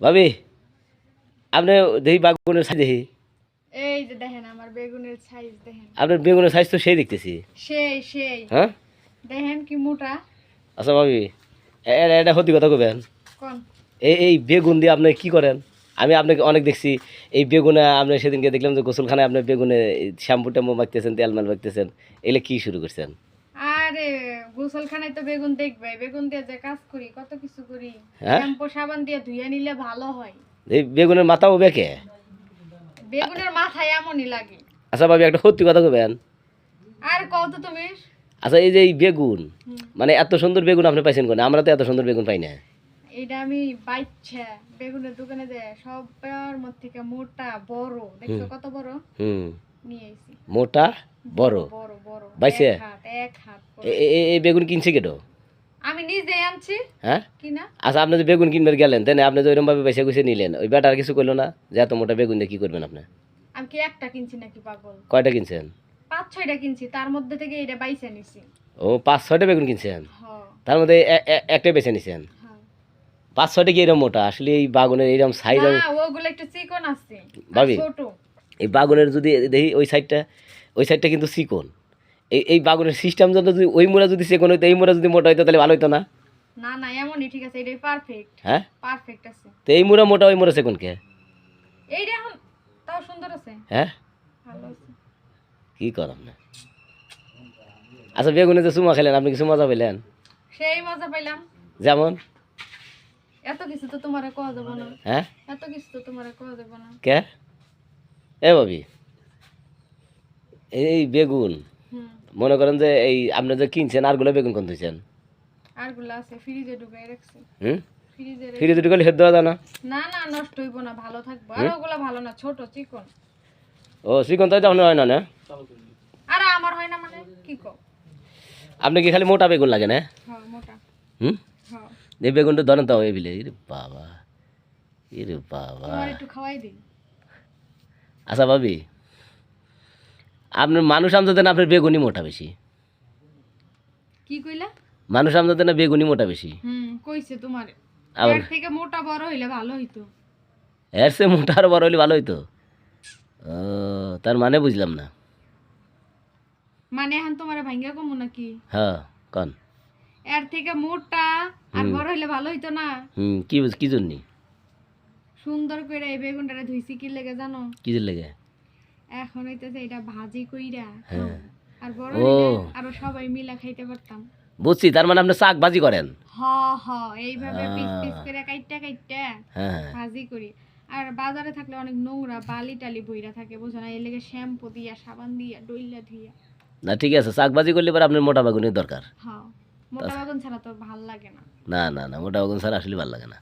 ভাবি আপনি দেখি বাগুনের সাইজ দেখি। এই যে দেখেন আমার বেগুনের সাইজ দেখেন। আপনার বেগুনের সাইজ তো সেই দেখতেছি। সেই সেই। হ্যাঁ? দেখেন কি মোটা। আচ্ছা ভাবি এটা সত্যি কথা কবেন? এই এই বেগুন দিয়ে আপনি কি করেন? আমি আপনাকে অনেক দেখছি এই বেগুনে আপনি সেদিনকে দেখলাম যে গোসলখানায় আপনি বেগুনে শ্যাম্পু ট্যাম্পু মাখতেছেন তেল মাল মাখতেছেন এগুলো কি শুরু করছেন? আরে গোসলখানায় তো বেগুন দেখবে বেগুন দিয়ে যে কাজ করি কত কিছু করি। হ্যাঁ? শ্যাম্পু সাবান দিয়ে ধুয়ে নিলে ভালো হয়। এই বেগুনের মাথাও বেঁকে? বেগুনের মাথায় এমনই লাগে। আচ্ছা ভাবি একটা সত্যি কথা কবেন আর কত তুমি। আচ্ছা এই যে এই বেগুন মানে এত সুন্দর বেগুন আপনি পাইছেন কোন? আমরা তো এত সুন্দর বেগুন পাই না। এইটা আমি বাইচ্ছা। বেগুনের দোকানে যে সবার মধ্যে থেকে মোটা বড়। দেখছ কত বড়? হুম। মোটা বড়? বাইছে? এই বেগুন কিনছে কেটো আমি নিজে আনছি। হ্যাঁ? কিনা? আচ্ছা আপনি যে বেগুন কিনবার গেলেন তাই না? আপনি যে ওইরকমভাবে বেছে গুছে নিলেন ওই বেটার কিছু করল না? যে এত মোটা বেগুন দিয়ে কী করবেন আপনি? আমি কি একটা কিনছি নাকি পাগল? কয়টা কিনছেন? পাঁচ ছয়টা কিনছি। তার মধ্যে থেকে এটা বাইছে নিছি। ও পাঁচ ছয়টা বেগুন কিনছেন? তার মধ্যে একটা বেছে নিছেন? হ্যাঁ। পাঁচ ছয়টা কি এরকম মোটা? আসলে এই বাগুনের এইরকম সাইজ না ওগুলো একটু চিকন আছে। ভাবি? ছোট। এই বাগুনের যদি দেখি ওই সাইডটা ওই সাইডটা কিন্তু চিকন এই এই বাগুনের সিস্টেম যদি ওই মোড়া যদি চিকন হইতো এই মোড়া যদি মোটা হইতো তাহলে ভালো হইতো না? না না এমনই ঠিক আছে এটাই পারফেক্ট হ্যাঁ? পারফেক্ট আছে। তো এই মোড়া মোটা ওই মোড়া চিকন কে? এইটা এখন তাও সুন্দর আছে। হ্যাঁ? ভালো আছে। কি করাম না। আচ্ছা বেগুনে যে চুমা খেলেন আপনি কিছু মজা পেলেন সেই মজা পাইলাম। যেমন? এত কিছু তো তোমার কোয়া যাব না। হ্যাঁ? এত কিছু তো তোমার কোয়া যাব না। কে? এ ভাবি এই বেগুন মনে করেন যে এই আপনি যে কিনছেন আরগুলো বেগুন কোন দিয়েছেন আরগুলো আছে ফ্রিজে ঢুকাই রাখছি। হুম? ফ্রিজে ফিরে দুটো হেদ দেওয়া যায় না? না না নষ্ট হইব না ভালো থাকব। আর ওগুলো ভালো না ছোট চিকন। ও চিকন তাই তো হয় না না? আর আমার হয় না মানে কি আপনি কি খালি মোটা বেগুন লাগে না? হ্যাঁ মোটা। হুম? হ্যাঁ। এই বেগুনটা ধরেন তো এই বিলে বাবা বাবা। একটু খাওয়াই দিই। আচ্ছা ভাবি আপনার মানুষ আমদাতে না আপনার বেগুনি মোটা বেশি? কি কইলা? মানুষ আমদাতে না বেগুনি মোটা বেশি? হুম কইছে তোমার। এর থেকে মোটা বড় হইলে ভালো হইতো। এর সে মোটা আরও বড় হলে ভালো হইতো? ও তার মানে বুঝলাম না। মানে এখন তোমার ভাঙ্গা কমু নাকি? হ্যাঁ কন। এর থেকে মোটা আর বড় হইলে ভালো হইতো না? হুম কি কি জন্য? সুন্দর করে এই বেগুনটারে ধুইছি কি লেগে জানো? কি লেগে? এখন হইতেছে এটা ভাজি কইরা হ্যাঁ। আর বড় আরও সবাই মিলা খাইতে পারতাম। বুঝছি তার মানে আপনি শাক ভাজি করেন? হ হ এইভাবে পিস পিস করে কাইটটা কাইটটা হ্যাঁ ভাজি করি। আর বাজারে থাকলে অনেক নোংরা বালি টালি বইরা থাকে বুঝো না? এর লেগে শ্যাম্পু দিয়া সাবান দিয়া ডইলা ধুইয়া। না ঠিক আছে শাক ভাজি করলে পরে আপনার মোটা বেগুনের দরকার। হ্যাঁ মোটা বাগুন ছাড়া তো ভালো লাগে না। না না না মোটা বেগুন ছাড়া আসলে ভালো লাগে না।